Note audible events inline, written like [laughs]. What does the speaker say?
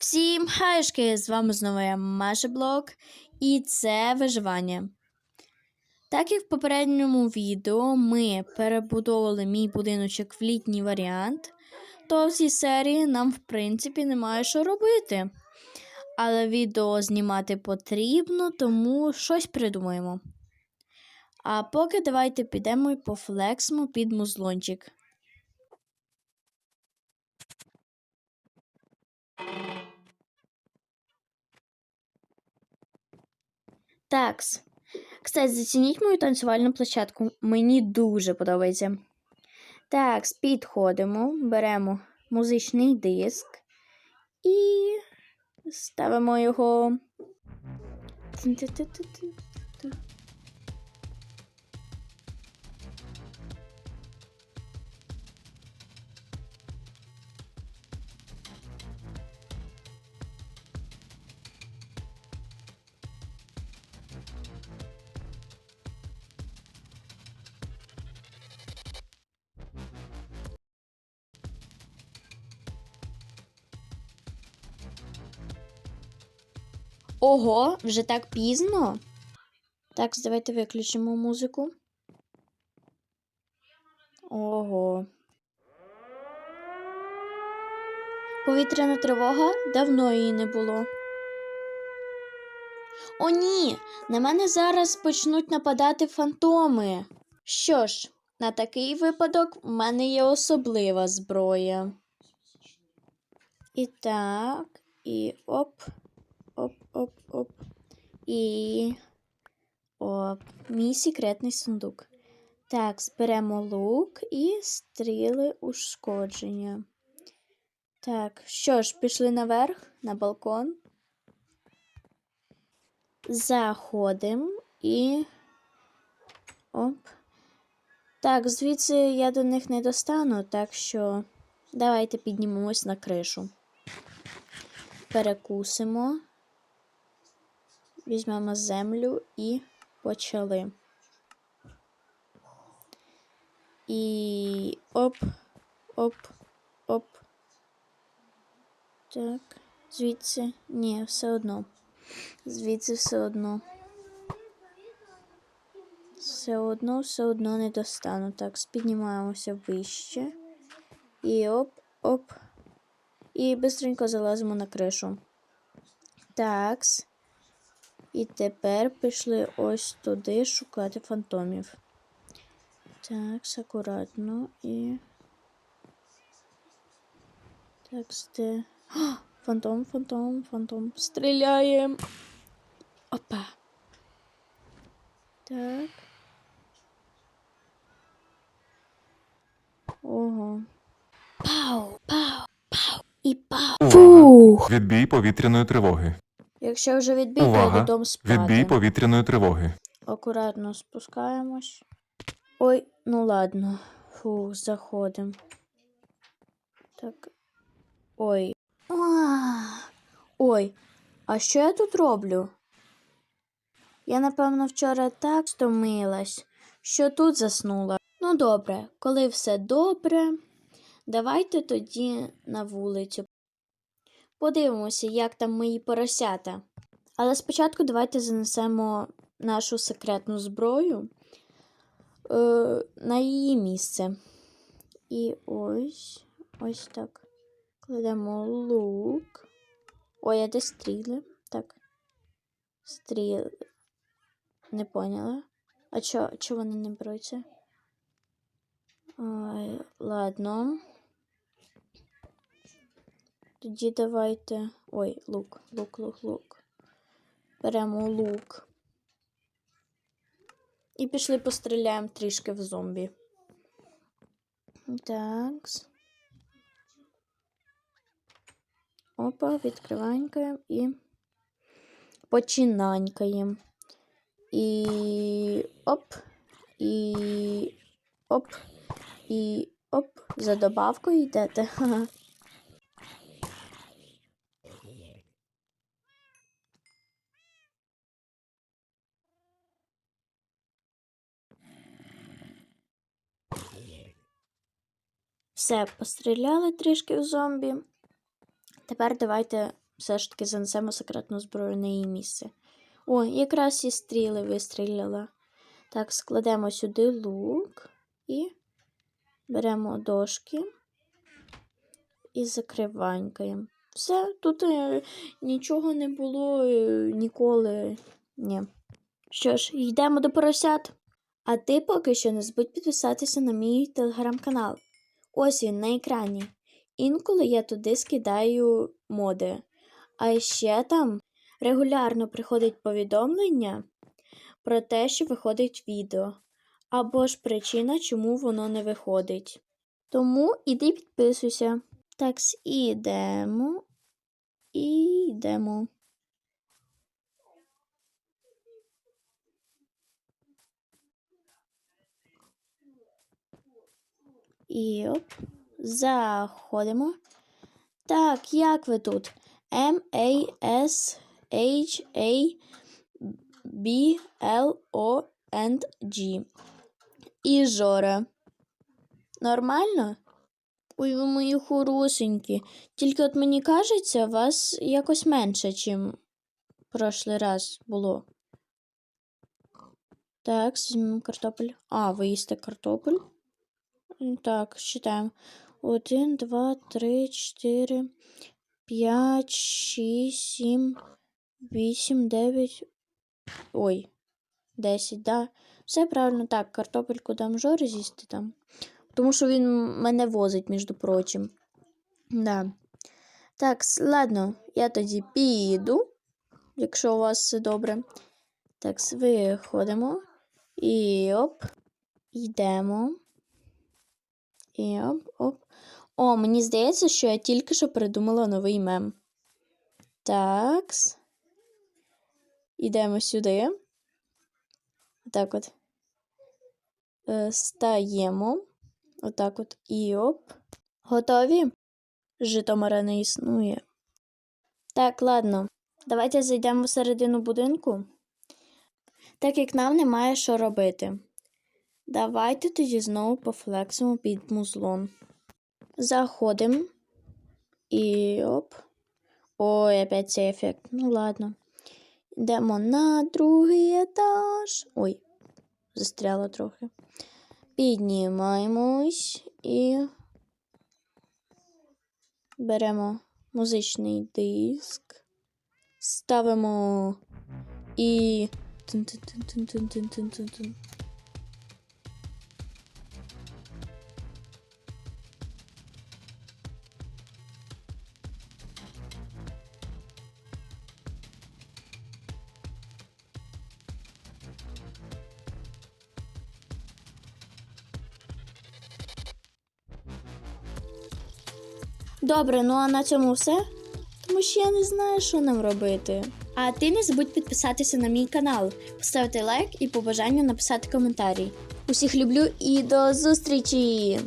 Всім хайшки! З вами знову я Маша Блок, і це виживання. Так як в попередньому відео ми перебудовували мій будиночок в літній варіант, то в цій серії нам, в принципі, немає що робити. Але відео знімати потрібно, тому щось придумаємо. А поки давайте підемо і пофлексимо під музлончик. Такс. Кстати, зацініть мою танцювальну площадку. Мені дуже подобається. Так, підходимо, беремо музичний диск і ставимо його. Ого, вже так пізно. Так, давайте виключимо музику. Ого. Повітряна тривога давно її не було. О, ні! На мене зараз почнуть нападати фантоми. Що ж, на такий випадок в мене є особлива зброя. І так, і оп. Оп, оп, оп. І. Оп. Мій секретний сундук. Так, зберемо лук і стріли ушкодження. Так, що ж, пішли наверх, на балкон. Заходимо і. Оп. Так, звідси я до них не достану, так що давайте піднімемось на кришу. Перекусимо. Візьмемо землю і почали. І оп, оп, оп. Так, звідси. Ні, все одно. Звідси все одно. Все одно, все одно не достану. Так, піднімаємося вище. І оп, оп. І бистренько залазимо на кришу. Такс. І тепер пішли ось туди шукати фантомів. Так, акуратно і. Так, де. О, фантом, фантом, фантом. Стріляємо. Опа. Так. Ого. Пау, пау, пау і пау. Фух. Відбій повітряної тривоги. Якщо вже відбій, то Увага! додому спати. Відбій повітряної тривоги. Акуратно спускаємось. Ой, ну ладно. Фух, заходимо. Так. Ой. А, Ой, а що я тут роблю? Я, напевно, вчора так стомилась, що тут заснула. Ну, добре, коли все добре, давайте тоді на вулицю. Подивимося, як там мої поросята. Але спочатку давайте занесемо нашу секретну зброю е, на її місце. І ось ось так. Кладемо лук. Ой, а де стріли? Так. Стріли. Не поняла. А чо, чо вони не беруться? Ой, ладно. Тоді давайте. Ой, лук, лук, лук, лук. Беремо лук. І пішли постріляємо трішки в зомбі. Так. Опа, відкриванькаємо і починанькаємо. І оп, і оп, і оп. За добавкою йдете. [laughs] Все, постріляли трішки в зомбі. Тепер давайте все ж таки занесемо секретну зброю на її місце. О, якраз і стріли вистріляла. Так, складемо сюди лук і беремо дошки і закриванькаємо. Все, тут е, нічого не було е, ніколи. Ні. Що ж, йдемо до поросят. А ти поки що не забудь підписатися на мій телеграм-канал. Ось він на екрані. Інколи я туди скидаю моди. А ще там регулярно приходить повідомлення про те, що виходить відео, або ж причина, чому воно не виходить. Тому іди підписуйся. Так, ідемо. І І оп, заходимо. Так, як ви тут? M A S H A B L O and G. І Жора. Нормально? Ой, ви мої хорошенькі. Тільки от мені кажеться, вас якось менше, чим прошлий раз було. Так, візьмемо картопель. А, ви їсте картопель? Так, считаємо. Один, два, три, чотири, п'ять, шість, сім, вісім, дев'ять. Ой, десять, да. Все правильно, так, картопельку дам Жорі з'їсти там. Тому що він мене возить, між прочим. Да. Так, ладно, я тоді піду, якщо у вас все добре. Так, виходимо. І оп. Йдемо. І оп. О, мені здається, що я тільки що придумала новий мем. Такс. Йдемо сюди. Так от. Е, Стаємо. Отак от. І оп. Готові? Житомира не існує. Так, ладно. Давайте зайдемо всередину будинку. Так як нам немає що робити. Давайте тоді знову пофлексимо під музлом. Заходимо. І оп. Ой, опять цей ефект. Ну ладно. Йдемо на другий етаж. Ой, застряла трохи. Піднімаємось і беремо музичний диск, ставимо і. Добре, ну а на цьому все. Тому що я не знаю, що нам робити. А ти не забудь підписатися на мій канал, поставити лайк і по бажанню написати коментарі. Усіх люблю і до зустрічі!